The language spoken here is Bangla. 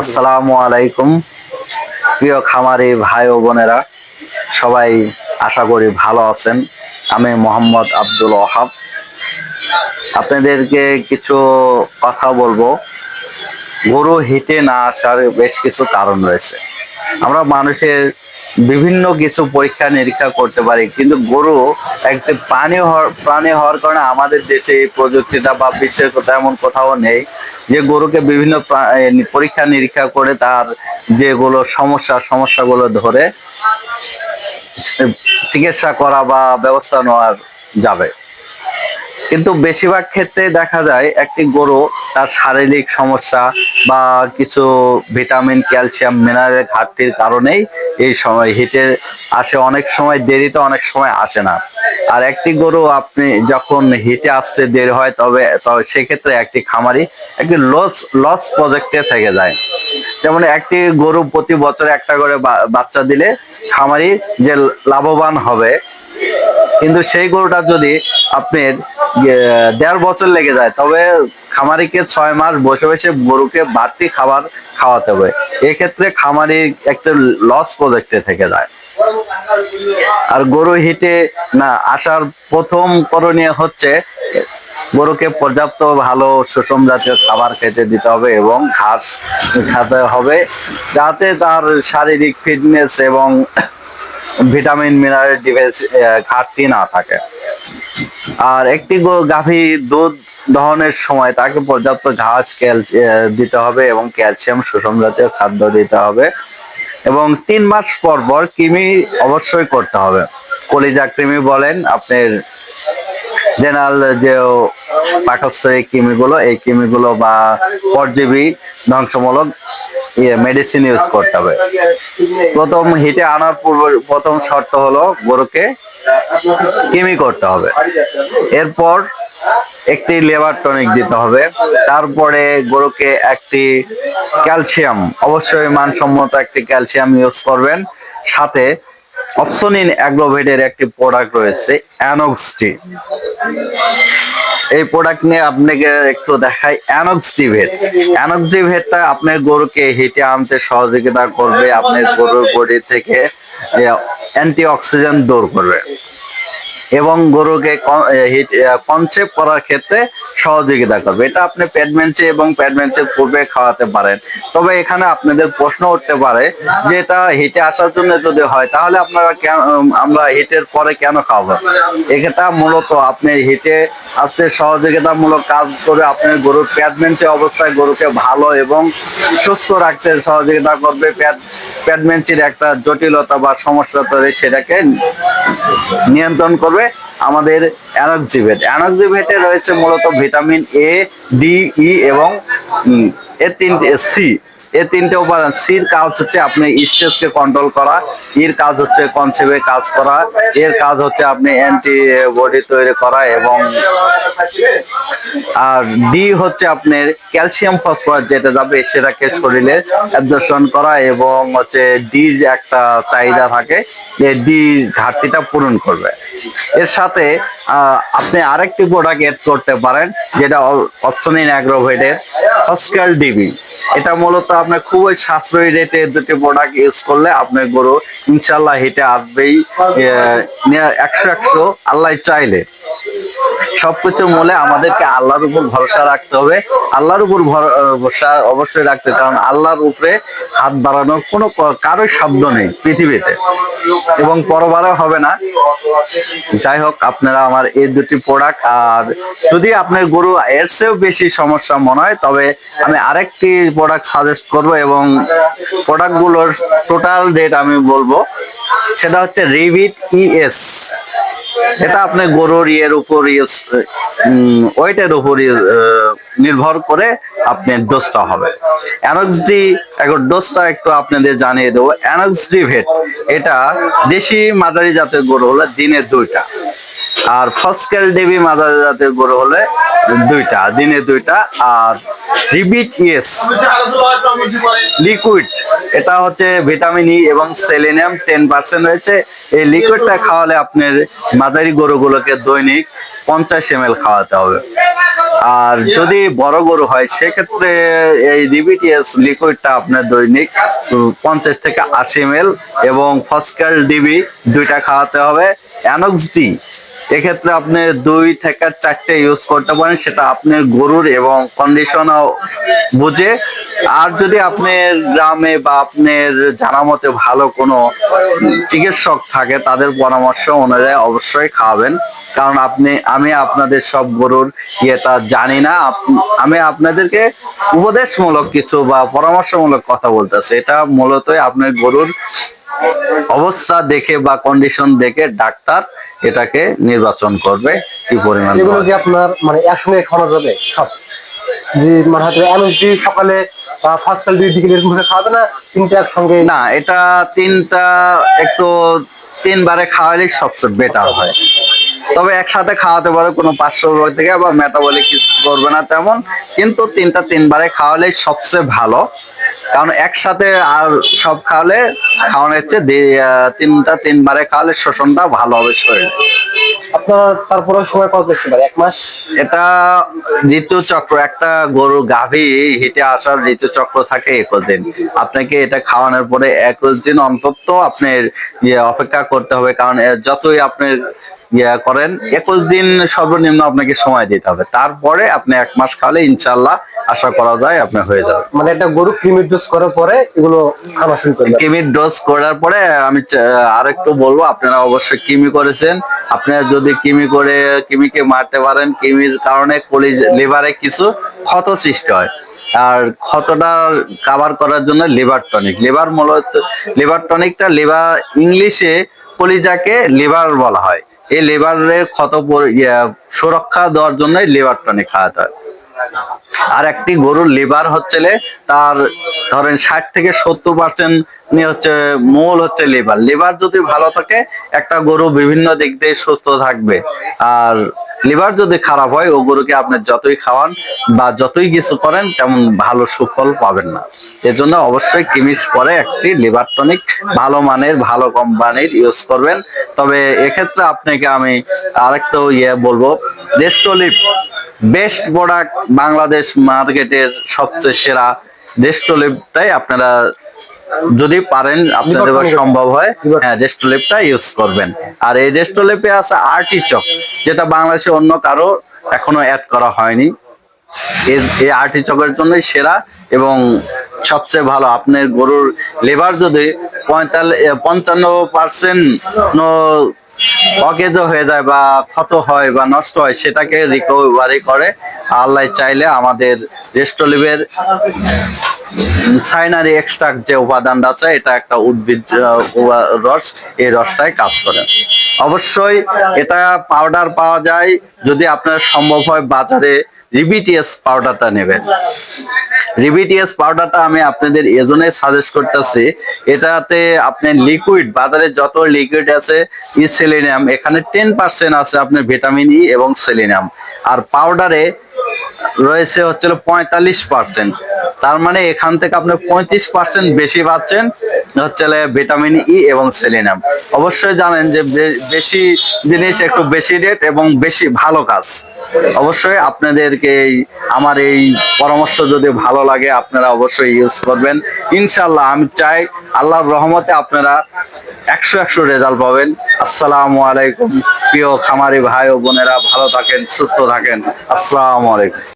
আসসালামু আলাইকুম। প্রিয় খামারি ভাই ও বোনেরা, সবাই আশা করি ভালো আছেন। আমি মোহাম্মদ আব্দুল ওহাব আপনাদেরকে কিছু কথা বলব। গরু হেঁটে না আসার বেশ কিছু কারণ রয়েছে। আমরা মানুষের বিভিন্ন কিছু পরীক্ষা নিরীক্ষা করতে পারি, কিন্তু গরু একটি প্রাণী হওয়ার প্রাণী হওয়ার কারণে আমাদের দেশে এই প্রযুক্তিটা বা বিশ্বের কোথাও এমন কোথাও নেই যে গরুকে বিভিন্ন প্রা- পরীক্ষা নিরীক্ষা করে তার যেগুলো সমস্যা, সমস্যাগুলো ধরে চিকিৎসা করা বা ব্যবস্থা নেওয়া যাবে। কিন্তু বেশিরভাগ ক্ষেত্রে দেখা যায় একটি গরু তার শারীরিক সমস্যা বা কিছু ভিটামিন, ক্যালসিয়াম মিনারেল ঘাটতির কারণেই এই সময় হিটে আসে। অনেক সময় দেরিতে, অনেক সময় আসে না। আর একটি গরু আপনি যখন হিটে আসতে দেরি হয়, তবে সেক্ষেত্রে একটি খামারি একটি লস লস প্রজেক্টে থেকে যায়। যেমন একটি গরু প্রতি বছর একটা করে বাচ্চা দিলে খামারি যে লাভবান হবে, কিন্তু সেই গরুটা যদি আপনার দেড় বছর লেগে যায়। তবে খামারিকে ছয় মাস বসে বসে গরুকে বাড়তি খাবার খাওয়াতে হবে। এক্ষেত্রে খামারি একটা লস প্রজেক্টে থেকে যায়। আর গরু হিটে না, আসার প্রথম করণীয় হচ্ছে গরুকে পর্যাপ্ত ভালো সুষম জাতীয় খাবার খেতে দিতে হবে এবং ঘাস খেতে হবে যাতে তার শারীরিক ফিটনেস এবং ভিটামিন মিনারেল ডিভাইস ঘাটতি না থাকে। আর একটি গাভী দুধ দহনের সময় তাকে পর্যাপ্ত ঘাস দিতে হবে এবং ক্যালসিয়াম, সুষম জাতীয় খাদ্য দিতে হবে এবং তিন মাস পর পর কৃমি অবশ্যই করতে হবে। কলিজা কৃমি বলেন আপনার জেনারেল যে পাকস্থলী কৃমিগুলো, এই কৃমিগুলো বা পরজীবী ধ্বংসমূলক ইয়ে মেডিসিন ইউজ করতে হবে। প্রথম হিটে আনার পূর্ব, প্রথম শর্ত হলো গরুকে কৃমি করতে হবে। এরপর একটি লেবার টনিক দিতে হবে। তারপরে গরুকে একটি ক্যালসিয়াম, অবশ্যই মানসম্মত একটি ক্যালসিয়াম ইউজ করবেন। সাথে অপসনিন অ্যাগ্লোভেটের একটি প্রোডাক্ট রয়েছে, অ্যানক্সটি। এই প্রোডাক্ট নিয়ে আপনাকে একটু দেখাই অ্যানক্সটিভেট অ্যানক্সটিভেটটা আপনার গরুকে হিটে আনতে সহযোগিতা করবে, আপনার গরুর বডি থেকে। অ্যান্টি অক্সিজেন দূর করবে। এবং গরুকে কনসেপ্ট করার ক্ষেত্রে সহযোগিতা করবে। এটা আপনি প্যাডমেন্সে এবং প্যাডমেন্সের পূর্বে খাওয়াতে পারেন। তবে এখানে আপনাদের প্রশ্ন উঠতে পারে যে এটা হিটে আসার জন্য যদি হয়, তাহলে আপনারা কেন আমরা হিটের পরে কেন খাওয়াবো? এটা মূলত আপনি হিটে আসতে সহযোগিতামূলক কাজ করে আপনার গরুর প্যাডমেন্সে অবস্থায় গরুকে ভালো এবং সুস্থ রাখতে সহযোগিতা করবে। প্যাড প্যাডমেন্সির একটা জটিলতা বা সমস্যা তৈরি সেটাকে নিয়ন্ত্রণ করবে। আমাদের অ্যানার্জি ভেট। অ্যানার্জি ভেটে রয়েছে মূলত ভিটামিন এ ডি ই এবং এ তিনটে সি এ তিনটে উপাদান, সির কাজ হচ্ছে আপনি স্টেজকে কন্ট্রোল করা এর কাজ হচ্ছে কনসেপ্টে কাজ করা, এর কাজ হচ্ছে আপনি অ্যান্টি বডি তৈরি করা এবং আর ডি হচ্ছে আপনার ক্যালসিয়াম ফসফরাস যেটা যাবে সেটাকে শরীরে অ্যাবজর্পশন করা এবং হচ্ছে ডি যে একটা চাহিদা থাকে যে ডি ঘাটতিটা পূরণ করবে। এর সাথে আপনি আরেকটি প্রোডাক্ট এড করতে পারেন, যেটা অপশনিন অ্যাগ্রোভেটের হসকাল ডিবি এটা মূলত আপনার খুবই সাশ্রয়ী রেটে দুটি প্রোডাক্ট ইউজ করলে আপনার গরু ইনশাল্লাহ হেঁটে আসবেই একশো একশো আল্লাহ চাইলে। সবকিছু মূলে আমাদেরকে আল্লাহর উপর ভরসা রাখতে হবে। আল্লাহর উপর ভর- ভরসা অবশ্যই রাখতে কারণ আল্লাহর উপরে হাত বাড়ানোর কোনো কারোই শব্দ নেই পৃথিবীতে। এবং পরবারও হবে না। যাই হোক, আপনারা আমার এই দুটি প্রোডাক্ট আর যদি আপনার গরু এর চেয়েও বেশি সমস্যা মনে হয়, তবে আমি আরেকটি প্রোডাক্ট সাজেস্ট করব এবং প্রোডাক্টগুলোর টোটাল রেট আমি বলব। সেটা হচ্ছে রিভিট ইএস এটা আপনার গরুর ইয়ের উপর ওয়েটের উপর ইয়ে, নির্ভর করে আপনার ডোজটা হবে। অ্যানক্সডি এখন ডোজটা একটু আপনাদের জানিয়ে দেবো। অ্যানক্সডি ভেট এটা দেশি মাঝারি জাতের গরু হলে দিনে দুইটা। আর ফসকেল দেবী মাদার জাতের গরু হলে দুইটা দিনে দুইটা। আর রিবিট ইয়েস লিকুইড এটা হচ্ছে ভিটামিন ই এবং সেলেনিয়াম টেন পার্সেন্ট রয়েছে। এই লিকুইডটা খাওয়ালে আপনার মাঝারি গরুগুলোকে দৈনিক পঞ্চাশ এম খাওয়াতে হবে। আর যদি বড় গরু হয়, সেক্ষেত্রে এই ডিবিটিএস লিকুইডটা আপনার দৈনিক পঞ্চাশ থেকে আশি এম এবং ফসকাল ডিবি দুইটা খাওয়াতে হবে। অ্যানক্স ডি এক্ষেত্রে আপনি দুই থেকে চারটে ইউজ করতে পারেন, সেটা আপনি গরুর এবং কন্ডিশনও বুঝে। আর যদি আপনার গ্রামে বা আপনার জানা মতে ভালো কোনো চিকিৎসক থাকে, তাদের পরামর্শ অনুযায়ী অবশ্যই খাওয়াবেন কারণ আপনি, আমি আপনাদের সব গরুর ইয়েটা জানি না। আমি আপনাদেরকে উপদেশমূলক কিছু বা পরামর্শমূলক কথা বলতেছি। এটা মূলত আপনার গরুর অবস্থা দেখে বা কন্ডিশন দেখে ডাক্তার এটাকে নির্বাচন করবে কি পরিমাণ এগুলো খাওয়া কি আপনার মানে একসঙ্গে খাওয়ানো যাবে সব। যে মানে হয়তো এমএসডি সকালে ফার্স্ট কাল করে খাওয়াবে না তিনটা একসঙ্গে? না এটা তিনটা একটু তিনবারে খাওয়ালেই সবচেয়ে বেটার হয়। তবে একসাথে খাওয়াতে পারে কোনো পাঁচশো রোগ থেকে বা মেটাবলিক কিছু করবে না তেমন কিন্তু তিনটা তিনবারে খাওয়ালেই সবচেয়ে ভালো। কারণ একসাথে আর সব খাওয়ালে খাওয়ানো হচ্ছে তিনটা তিনবারে খাওয়ালে শোষণটা ভালো হবে শরীরে। আপনার তারপরে সময় কত দেখতে পারে এক মাস? এটা ঋতু চক্র একটা গরু গাভী হিটে আসার ঋতু চক্র থাকে একুশ দিন আপনাকে এটা খাওয়ানোর পরে একুশ দিন অন্তত আপনার ইয়ে অপেক্ষা করতে হবে কারণ যতই আপনি ইয়ে করেন একুশ দিন সর্বনিম্ন আপনাকে সময় দিতে হবে। তারপরে আপনি এক মাস খাওয়ালে ইনশাল্লাহ আশা করা যায় আপনার হয়ে যাবে মানে একটা গরু ক্রিমির ডোজ করার পরে এগুলো খাওয়া শুরু করবে কিমির ডোজ করার পরে আমি চা- আরেকটু বলব আপনারা অবশ্যই কিমি করেছেন। আপনারা যদি কিমি করে কিমিকে মারতে পারেন কিমির কারণে কলিজ লিভারে কিছু ক্ষত সৃষ্টি হয়। আর ক্ষতটা কাভার করার জন্য লিভার টনিক। লিভার মূলত লিভার টনিকটা লিভার ইংলিশে কলিজাকে লিভার বলা হয়। এই লেবারের ক্ষত সুরক্ষা দেওয়ার জন্য লেবারটা টনিক খাওয়াতে হয়। আর একটি গরুর লিভার হচ্ছে তার ধরেন ষাট থেকে সত্তর পার্সেন্ট হচ্ছে মূল হচ্ছে লিভার লিভার যদি ভালো থাকে, একটা গরু বিভিন্ন দিক দিয়ে সুস্থ থাকবে। আর লিভার যদি খারাপ হয়, ও গরুকে আপনি যতই খাওয়ান বা যতই কিছু করেন, তেমন ভালো সুফল পাবেন না। এজন্য অবশ্যই কিমিস পরে একটি লিভার টনিক ভালো মানের, ভালো কোম্পানির ইউজ করবেন। তবে এক্ষেত্রে আপনাকে আমি আরেকটা ইয়ে বলব রেস্টোলিপ বেস্ট প্রোডাক্ট বাংলাদেশ মার্কেটের সবচেয়ে সেরা ডেস্টোলিপটাই আপনারা যদি পারেন আপনাদের সম্ভব হয়। হ্যাঁ ডেস্টোলিপটা ইউজ করবেন। আর এই ডেস্টোলিপে আছে আর্টিচক যেটা বাংলাদেশে অন্য কারও এখনও অ্যাড করা হয়নি। এই আর্টিচকের জন্যই সেরা এবং সবচেয়ে ভালো আপনার গরুর লেবার যদি পঁয়তাল্লিশ পঞ্চান্ন পার্সেন্ট অকেজ হয়ে যায় বা ক্ষত হয় বা নষ্ট হয়, সেটাকে রিকভারি করে। আল্লাহ চাইলে আমাদের রেস্টোলিভের সাইনারি এক্সট্রাক্ট যে উপাদানটা আছে, এটা একটা উদ্ভিদ রস, এই রসটাই কাজ করে। অবশ্যই এটা পাউডার পাওয়া যায়, যদি আপনার সম্ভব হয় বাজারে রিবিটিএস পাউডারটা নেবেন। রিবিটিএস পাউডারটা আমি আপনাদের এজন্যই সাজেস্ট করতেছি। এটাতে আপনি লিকুইড বাজারে যত লিকুইড আছে ই সেলিনিয়াম এখানে টেন পার্সেন্ট আছে আপনার ভিটামিন ই এবং সেলিনিয়াম আর পাউডারে রয়েছে হচ্ছে পঁয়তাল্লিশ পার্সেন্ট তার মানে এখান থেকে আপনি পঁয়ত্রিশ পার্সেন্ট বেশি পাচ্ছেন হচ্ছে ভিটামিন ই এবং সেলিনাম অবশ্যই জানেন যে বেশি জিনিস একটু বেশি রেট এবং বেশি ভালো কাজ। অবশ্যই আপনাদেরকে আমার এই পরামর্শ যদি ভালো লাগে, আপনারা অবশ্যই ইউজ করবেন। ইনশাল্লাহ আমি চাই আল্লাহর রহমতে আপনারা একশো একশো রেজাল্ট পাবেন। আসসালামু আলাইকুম, প্রিয় খামারি ভাই ও বোনেরা, ভালো থাকেন, সুস্থ থাকেন। আসসালামু আলাইকুম।